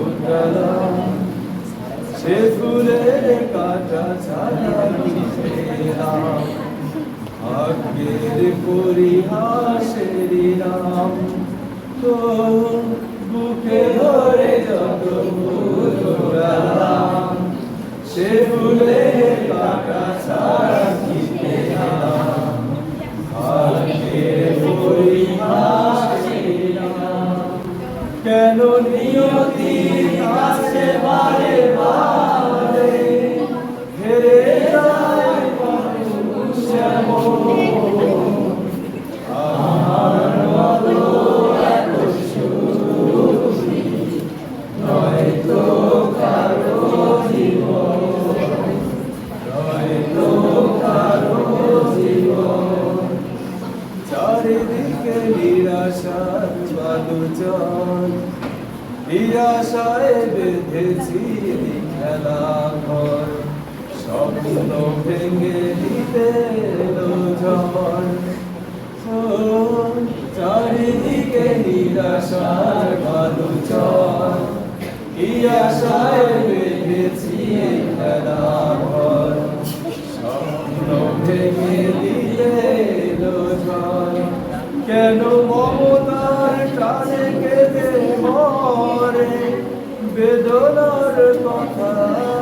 ফুটালাম সে ফুলের কাটা ছাড়া ঘেরাম ভাগ্যের তো বুকে ধরে যত কেন নিয়তি আছে বারে বারে? চারিদিকে নিরাশার বালুচন নিরাশায় বেঁধেছি খেলা ঘর। স্বপ্ন ভেঙে দিতে ঝড়। চারিদিকে নিরাশার বালুচন নিরাশায় Dağlar batar